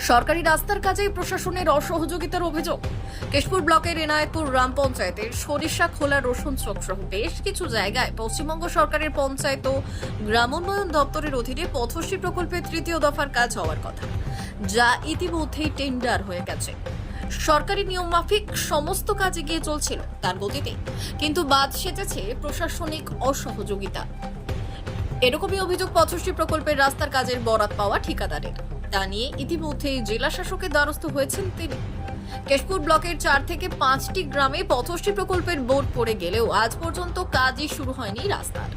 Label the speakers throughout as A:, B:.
A: সরকারি রাস্তার কাজে প্রশাসনের অসহযোগিতার অভিযোগ। কেশপুর ব্লকের এনায়তপুর গ্রাম পঞ্চায়েতের সরিষা খোলা রসুন চক সহ বেশ কিছু জায়গায় পশ্চিমবঙ্গ সরকারের পঞ্চায়েত ও গ্রামোন্নয়ন দপ্তরের অধীনে পথশ্রী প্রকল্পের তৃতীয় দফার কাজ হওয়ার কথা, যা ইতিমধ্যেই টেন্ডার হয়ে গেছে। সরকারি নিয়ম মাফিক সমস্ত কাজ এগিয়ে চলছিল তার গতিতে, কিন্তু বাদ সেজেছে প্রশাসনিক অসহযোগিতা। এরকমই অভিযোগ পথশ্রী প্রকল্পের রাস্তার কাজের বরাত পাওয়া ঠিকাদারের। তা নিয়ে ইতিমধ্যেই জেলা শাসকের দ্বারস্থ হয়েছেন তিনি। কেশপুর ব্লকের চার থেকে পাঁচটি গ্রামে পথশ্রী প্রকল্পের বোর্ড পড়ে গেলেও আজ পর্যন্ত কাজই শুরু হয়নি রাস্তার।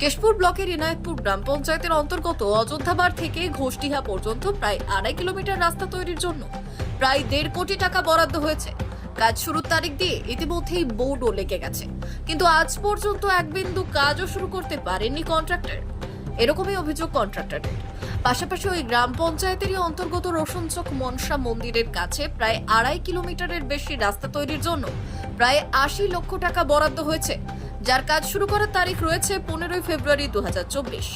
A: কেশপুর ব্লকের এনায়তপুর গ্রাম পঞ্চায়েতের অন্তর্গত অযোধ্যাবার থেকে ঘোষটিহা পর্যন্ত প্রায় আড়াই কিলোমিটার রাস্তা তৈরির জন্য প্রায় দেড় কোটি টাকা বরাদ্দ হয়েছে। কাজ শুরুর তারিখ দিয়ে ইতিমধ্যেই বোর্ডও লেগে গেছে। কিন্তু আজ পর্যন্ত এক বিন্দু কাজও শুরু করতে পারেননি কন্ট্রাক্টর। এরকমই অভিযোগ কন্ট্রাক্টরের পাশাপাশি ওই গ্রাম পঞ্চায়েতেরই অন্তর্গত রোশনচক মনসা মন্দিরের কাছে প্রায় আড়াই কিলোমিটারের বেশি রাস্তা তৈরির জন্য প্রায় আশি লক্ষ টাকা বরাদ্দ হয়েছে, যার কাজ শুরু করার তারিখ রয়েছে পনেরোই ফেব্রুয়ারি দু হাজার চব্বিশ।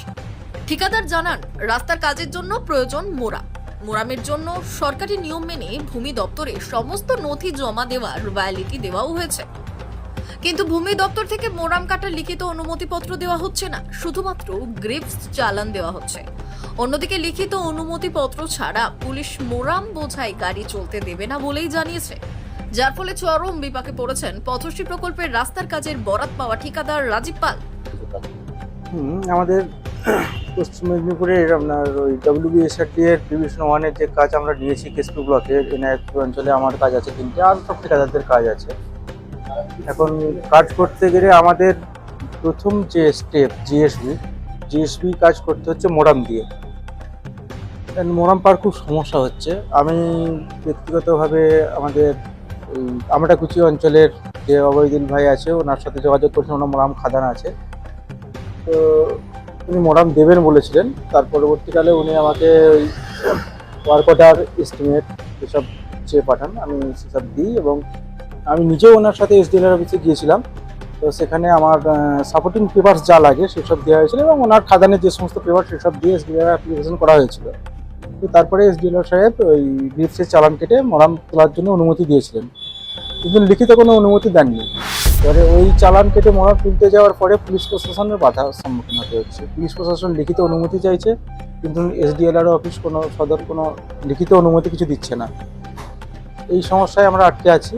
A: ঠিকাদার জানান, রাস্তার কাজের জন্য প্রয়োজন মোরা মোরামের জন্য সরকারি নিয়ম মেনে ভূমি দপ্তরে সমস্ত নথি জমা দেওয়ার রয়্যালিটি দেওয়াও হয়েছে। কিন্তু ভূমি দপ্তর থেকে মোরাম কাটার লিখিত অনুমতিপত্র দেওয়া হচ্ছে না। শুধুমাত্র গ্রিপস চালান দেওয়া হচ্ছে। অন্যদিকে লিখিত অনুমতিপত্র ছাড়া পুলিশ মোরাম বোঝাই গাড়ি চলতে দেবে না বলেই জানিয়েছে। যার ফলে চরম বিপাকে পড়েছেন পথশ্রী প্রকল্পের রাস্তার কাজের বরাত পাওয়া ঠিকাদার রাজীব পাল।
B: আমাদের পশ্চিম মেদিনীপুরের আপনার ওই ডব্লিউবিএসআরটি এর ডিভিশন ওয়ানের যে কাজ আমরা নিয়েছি কেশপুর ব্লকের এনআইএফ অঞ্চলে আমার কাজ আছে তিনটে, আর সব ঠিকাদারদের কাজ আছে। এখন কাজ করতে গেলে আমাদের প্রথম যে স্টেপ জিএসবি জিএসবি কাজ করতে হচ্ছে মোরাম দিয়ে। মোরাম পার খুব সমস্যা হচ্ছে। আমি ব্যক্তিগতভাবে আমাদের ওই আমরাকুচি অঞ্চলের যে অবৈদিন ভাই আছে, ওনার সাথে যোগাযোগ করছেন, ওনার মোরাম খাদান আছে। তো উনি মোরাম দেবেন বলেছিলেন। তার পরবর্তীকালে উনি আমাকে ওই ওয়ার্ক অর্ডার এস্টিমেট এসব চেয়ে পাঠান, আমি সেসব দিই এবং আমি নিজেও ওনার সাথে এস এসডিএল অফিসে গিয়েছিলাম। তো সেখানে আমার সাপোর্টিং পেপার্স যা লাগে সেসব দেওয়া হয়েছিল এবং ওনার খাদানের যে সমস্ত পেপার সেসব দিয়ে এস এসডিএল অ্যাপ্লিকেশন করা হয়েছিল। তো তারপরে এস এসডিএল সাহেব ওই গ্রিপসের চালান কেটে মরাম তোলার জন্য অনুমতি দিয়েছিলেন। কিন্তু লিখিত কোনো অনুমতি দেননি। এবারে ওই চালান কেটে মরা তুলতে যাওয়ার পরে পুলিশ প্রশাসনের বাধার সম্মুখীন হতে হচ্ছে। পুলিশ প্রশাসন লিখিত অনুমতি চাইছে, কিন্তু এসডিএলআর অফিস কোনো, সদর কোনো লিখিত অনুমতি কিছু দিচ্ছে না। এই সমস্যায় আমরা আটকে আছি।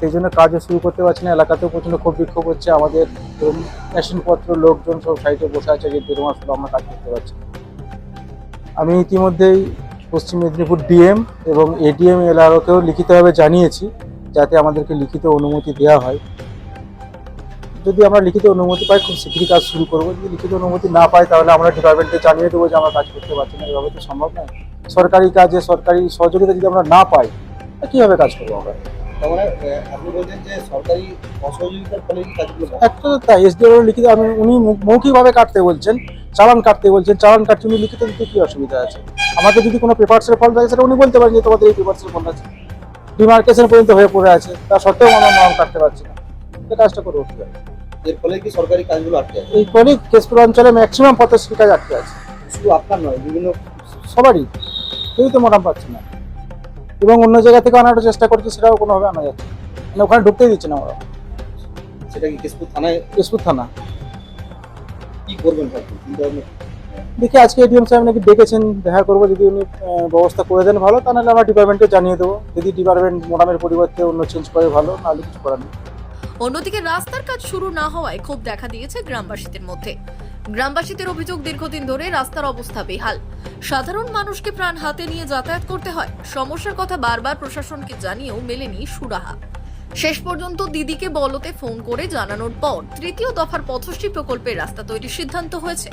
B: সেই জন্য কাজও শুরু করতে পারছি না। এলাকাতেও প্রচণ্ড ক্ষোভ বিক্ষোভ হচ্ছে। আমাদের মেশিনপত্র লোকজন সব সাইডে বসে আছে যে দেড় মাস হলো আমরা কাজ করতে পারছি আমি ইতিমধ্যেই পশ্চিম মেদিনীপুর ডিএম এবং এডিএম এলআরওকেও লিখিতভাবে জানিয়েছি, যাতে আমাদেরকে লিখিত অনুমতি দেওয়া হয়। যদি আমরা লিখিত অনুমতি পাই, খুব শীঘ্রই কাজ শুরু করব। যদি লিখিত অনুমতি না পাই, তাহলে আমরা ডিপার্টমেন্টকে জানিয়ে দেবো যে আমরা কাজ করতে পারছি না। এভাবে তো সম্ভব নয়। সরকারি কাজে সরকারি সহযোগিতা যদি আমরা না পাই কীভাবে কাজ করব আমরা? একটা তাই লিখিত আমি উনি মৌ- মৌখিকভাবে কাটতে বলছেন চালান কাটতে বলছেন চালান কাটতে উনি লিখিত দিতে কী অসুবিধা আছে? আমাদের যদি কোনো পেপারসের ফল থাকে সেটা উনি বলতে পারেন যে তোমাদের এই পেপারসের ফল আছে। ডিমার্কেশন পর্যন্ত হয়ে পড়ে আছে তা সত্ত্বেও আমরা কাটতে পারছি না। কাজটা
C: এর ফলে কি সরকারি কাজগুলো আটকে আছে?
B: এই ফলে কেশপুর অঞ্চলে ম্যাক্সিমাম পথশ্রী কাজ আটকে আছে।
C: শুধু আপনার নয় বিভিন্ন
B: সবারই। কেউই তো মোটাম পাচ্ছে না। এবং অন্য জায়গা থেকে আনার চেষ্টা করছি সেটাও কোনোভাবে আনা যাচ্ছে না। মানে ওখানে ঢুকতেই দিচ্ছে না ওরা।
C: সেটা কি কেশপুর থানায়?
B: কেশপুর থানা।
C: কি করবেন
B: দেখি আজকে এডিএম সাহেব নাকি ডেকেছেন দেখা করব যদি উনি ব্যবস্থা করে দেন ভালো তাহলে আমরা ডিপার্টমেন্টকে জানিয়ে দেবো। যদি ডিপার্টমেন্ট মোটামের পরিবর্তে অন্য চেঞ্জ করে ভালো নাহলে কিছু করার নেই।
A: অন্যদিকে রাস্তার কাজ শুরু না হওয়ায় ক্ষোভ দেখা দিয়েছে গ্রামবাসীদের মধ্যে। গ্রামবাসীদের অভিযোগ দীর্ঘদিন ধরে রাস্তার অবস্থা বেহাল। সাধারণ মানুষকে প্রাণ হাতে নিয়ে যাতায়াত করতে হয়। সমস্যার কথা বারবার প্রশাসনকে জানিয়েও মেলেনি সুরাহা। শেষ পর্যন্ত দিদিকে বলতে ফোন করে জানানোর পর তৃতীয় দফার পথশ্রী প্রকল্পের রাস্তা তৈরির সিদ্ধান্ত হয়েছে।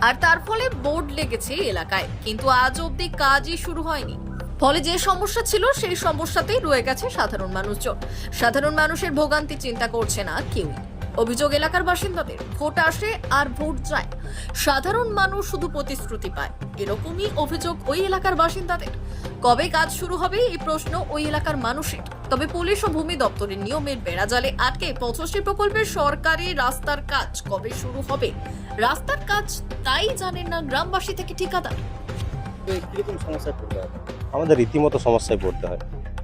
A: আর তার ফলে বোর্ড লেগেছে এলাকায়, কিন্তু আজ অবধি কাজই শুরু হয়নি। ফলে যে সমস্যা ছিল, সেই সমস্যাতেই রয়ে গেছে সাধারণ মানুষজন। সাধারণ মানুষের ভোগান্তি চিন্তা করছে না কেউই। অভিযোগ এলাকার বাসিন্দাদের, ভোট আসে আর ভোট যায়। সাধারণ মানুষ শুধু প্রতিশ্রুতি পায়। এরকমই অভিযোগ ওই এলাকার বাসিন্দাদের। কবে কাজ শুরু হবে, এই প্রশ্ন ওই এলাকার মানুষের। তবে পুলিশ ও ভূমি দপ্তরের নিয়মের বেড়াজালে আটকে পথশ্রী প্রকল্পের সরকারি রাস্তার কাজ কবে শুরু হবে? রাস্তার কাজ তাই জানেন না গ্রামবাসী থেকে ঠিকাদার।
D: আমাদের রীতিমতো সমস্যায় পড়তে হয়।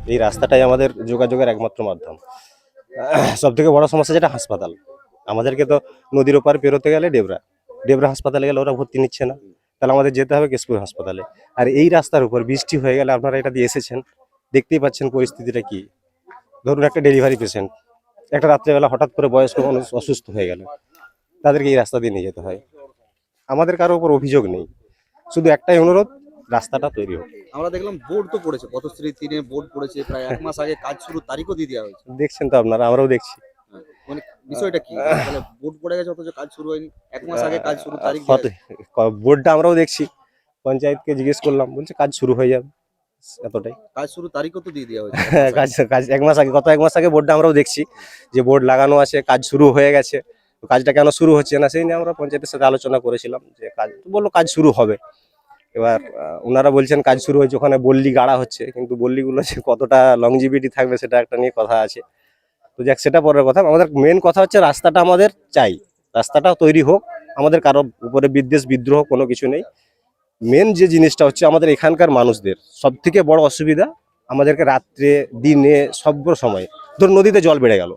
D: এই রাস্তাটাই আমাদের যোগাযোগের একমাত্র মাধ্যম। সব থেকে বড় সমস্যা যেটা, হাসপাতাল। আমাদেরকে তো নদীর ওপার পেরোতে গেলে ডেবরা। ডেবরা হাসপাতালে গেলে ওরা ভর্তি নিচ্ছে না। তাহলে আমাদের যেতে হবে কেশপুর হাসপাতালে। আর এই রাস্তার উপর বৃষ্টি হয়ে গেলে আপনারা এটা দিয়ে এসেছেন। দেখতেই পাচ্ছেন পরিস্থিতিটা কি। ধরুন একটা ডেলিভারি পেশেন্ট। একটা রাত্রেবেলা হঠাৎ করে বয়স্ক মানুষ অসুস্থ হয়ে গেল। তাদেরকে এই রাস্তা দিয়ে নিয়ে যেতে হয়। আমাদের কারও উপর অভিযোগ নেই। শুধু একটাই অনুরোধ রাস্তাটা তৈরি হোক।
C: আমরা দেখলাম বোর্ড তো পড়েছে পথশ্রী তিনে বোর্ড পড়েছে প্রায় এক মাস আগে কাজ শুরু তারিখও দিয়ে দেওয়া হয়েছে।
D: দেখছেন তো আপনারা আমরাও দেখছি।
C: হ্যাঁ, মানে বিষয়টা কি? মানে বোর্ড পড়ে গেছে অথচ কাজ শুরু হয়নি। এক মাস আগে কাজ শুরু তারিখ
D: বোর্ডটা আমরাও দেখছি। পঞ্চায়েতকে জিজ্ঞেস করলাম বলছে কাজ শুরু হয়ে যাবে এতটাই।
C: কাজ শুরু তারিখও তো দিয়ে দেওয়া হয়েছে।
D: কাজ কাজ এক মাস আগে গত এক মাস আগে বোর্ডটা আমরাও দেখছি যে বোর্ড লাগানো আছে কাজ শুরু হয়ে গেছে। কাজটা কেন শুরু হচ্ছে না সেই নিয়ে আমরা পঞ্চায়েতের সাথে আলোচনা করেছিলাম যে কাজ বলল কাজ শুরু হবে। এবার ওনারা বলছেন কাজ শুরু হয়েছে, ওখানে বল্লি গাড়া হচ্ছে, কিন্তু বল্লিগুলো যে কতটা লংজিবিটি থাকবে সেটা একটা নিয়ে কথা আছে। তো যাক, সেটা পরের কথা। আমাদের মেন কথা হচ্ছে রাস্তাটা আমাদের চাই। রাস্তাটা তৈরি হোক, আমাদের কারও উপরে বিদ্বেষ, বিদ্রোহ কোনো কিছু নেই। মেন যে জিনিসটা হচ্ছে আমাদের এখানকার মানুষদের সব থেকে বড় অসুবিধা আমাদেরকে রাত্রে, দিনে সব সময়। ধর নদীতে জল বেড়ে গেল।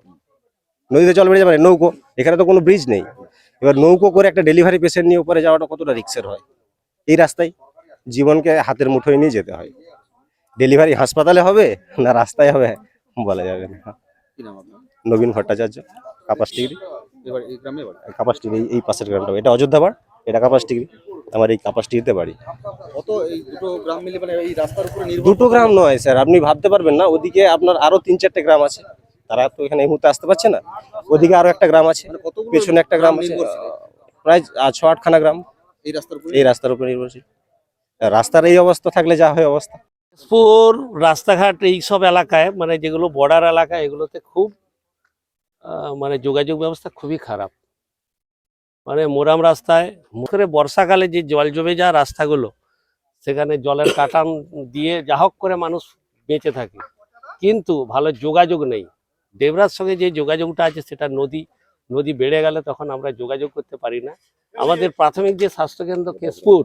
D: নদীতে জল বেড়ে যাবে নৌকো, এখানে তো কোনো ব্রিজ নেই। এবার নৌকো করে একটা ডেলিভারি পেশেন্ট নিয়ে উপরে যাওয়াটা কতটা রিক্সের হয়? এই রাস্তায় জীবনকে হাতের মুঠোয় নিয়ে যেতে হয়। ডেলিভারি হাসপাতালে হবে না রাস্তায় হবে বলা যাবে না। নবীন ভট্টাচার্য কাপাস ডিগ্রি। কাপাস ডিগ্রি এই পাশের গ্রামটা। এটা অযোধ্যা পাড় এটা কাপাস ডিগ্রি। আমার এই কাপাস ডিগ্রিতে বাড়ি।
C: দুটো গ্রাম মানে
D: গ্রাম নয় স্যার আপনি ভাবতে পারবেন না। ওদিকে আপনার আরও তিন চারটে গ্রাম আছে। তারা তো এখানে এই মুহূর্তে আসতে পারছে না। ওদিকে আরও একটা গ্রাম আছে।
C: মানে
D: পেছনে একটা গ্রাম আছে। প্রায় ছ আটখানা গ্রাম
C: এই রাস্তার উপরে?
D: এই রাস্তার উপর নির্ভরশীল। রাস্তার এই অবস্থা থাকলে যা হয় অবস্থা।
E: দিনাজপুর রাস্তাঘাট এই সব এলাকায় মানে যেগুলো বর্ডার এলাকা, এগুলোতে খুব মানে যোগাযোগ ব্যবস্থা খুবই খারাপ। মানে মোরাম রাস্তায় মুখরে বর্ষাকালে যে জল জমে যাওয়া রাস্তাগুলো, সেখানে জলের কাটান দিয়ে যা হোক করে মানুষ বেঁচে থাকে। কিন্তু ভালো যোগাযোগ নেই। দেবরার সঙ্গে যে যোগাযোগটা আছে, সেটা নদী নদী বেড়ে গেলে তখন আমরা যোগাযোগ করতে পারি না। আমাদের প্রাথমিক যে স্বাস্থ্যকেন্দ্র কেশপুর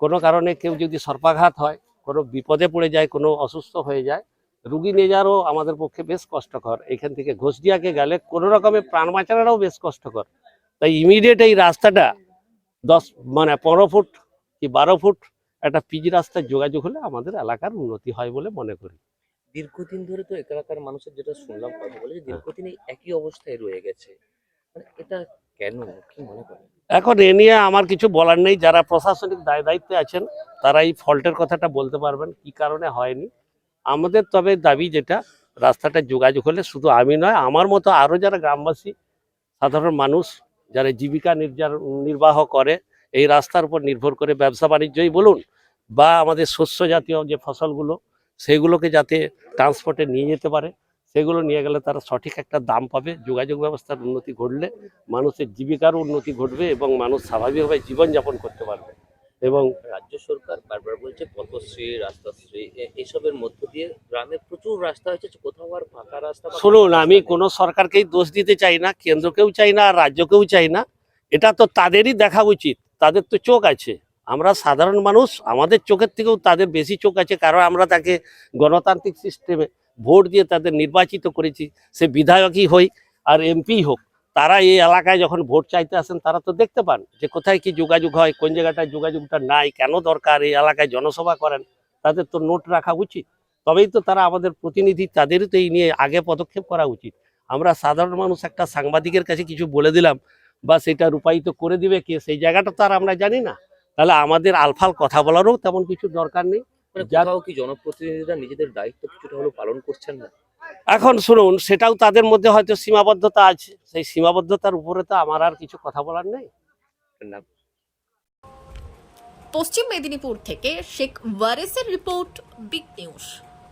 E: কোনো কারণে কেউ যদি সর্পাঘাত হয় কোনো বিপদে পড়ে যায় কোনো অসুস্থ হয়ে যায় রুগী নিয়ে যাওয়ারও আমাদের পক্ষে বেশ কষ্টকর। এখান থেকে ঘোষডিয়াকে গেলে কোনো রকমের প্রাণ বাঁচানোটাও বেশ কষ্টকর। তাই ইমিডিয়েট এই রাস্তাটা দশ মানে পনেরো ফুট কি বারো ফুট একটা পিচ রাস্তায় যোগাযোগ হলে আমাদের এলাকার উন্নতি হয় বলে মনে করি।
F: দীর্ঘদিন ধরে তো এলাকার মানুষের যেটা শুনলাম কথা বলে যে দীর্ঘদিন এই একই অবস্থায় রয়ে গেছে। মানে এটা কেন? কি মনে করেন?
E: এখন এ নিয়ে আমার কিছু বলার নেই। যারা প্রশাসনিক দায় দায়িত্বে আছেন, তারা এই ফল্টের কথাটা বলতে পারবেন, কি কারণে হয়নি। আমাদের তবে দাবি যেটা, রাস্তাটা যোগাযোগ হলে শুধু আমি নয়, আমার মতো আরও যারা গ্রামবাসী, সাধারণ মানুষ, যারা জীবিকা নির্বাহ করে, এই রাস্তার উপর নির্ভর করে ব্যবসা বাণিজ্যই বলুন, বা আমাদের শস্য জাতীয় যে ফসলগুলো, সেগুলোকে যাতে ট্রান্সপোর্টে নিয়ে যেতে পারে। সেগুলো নিয়ে গেলে তারা সঠিক একটা দাম পাবে। যোগাযোগ ব্যবস্থার উন্নতি ঘটলে মানুষের জীবিকারও উন্নতি ঘটবে এবং মানুষ স্বাভাবিকভাবে জীবনযাপন করতে পারবে। এবং
F: রাজ্য সরকার বারবার বলছে পথশ্রী রাস্তাশ্রী এইসবের মধ্য দিয়ে গ্রামে প্রচুর রাস্তা হয়েছে কোথাও আর ফাঁকা রাস্তা
E: শুনুন আমি কোনো সরকারকেই দোষ দিতে চাই না কেন্দ্রকেও চাই না আর রাজ্যকেও চাই না। এটা তো তাদেরই দেখা উচিত তাদের তো চোখ আছে। আমরা সাধারণ মানুষ আমাদের চোখের থেকেও তাদের বেশি চোখ আছে কারণ আমরা তাকে গণতান্ত্রিক সিস্টেমে ভোট দিয়ে তাদের নির্বাচিত করেছি, সে বিধায়কই হই আর এমপি হোক, তারা এই এলাকায় যখন ভোট চাইতে আসেন, তারা তো দেখতে পান যে কোথায় কি যোগাযোগ হয়, কোন জায়গাটায় যোগাযোগটা নাই, কেন দরকার এই এলাকায় জনসভা করেন, তাদের তো নোট রাখা উচিত। তবেই তো তারা আমাদের প্রতিনিধি, তাদেরই তো এই নিয়ে আগে পদক্ষেপ করা উচিত। আমরা সাধারণ মানুষ, একটা সাংবাদিকের কাছে কিছু বলে দিলাম, বা সেটা রূপায়িত করে দিবে কে, সেই জায়গাটা তো আর আমরা জানি না। তাহলে আমাদের আলফাল কথা বলারও তেমন কিছু দরকার নেই।
F: মানে কোথাও কি জনপ্রতিনিধিরা নিজেদের দায়িত্ব কিছুটা হলেও পালন করছেন না?
E: এখন শুনুন সেটাও তাদের মধ্যে হয়তো সীমাবদ্ধতা আছে। সেই সীমাবদ্ধতার উপরে তো আমার আর কিছু কথা বলার নেই।
A: পশ্চিম মেদিনীপুর থেকে শেখ ওয়ারেসের রিপোর্ট বিগ নিউজ।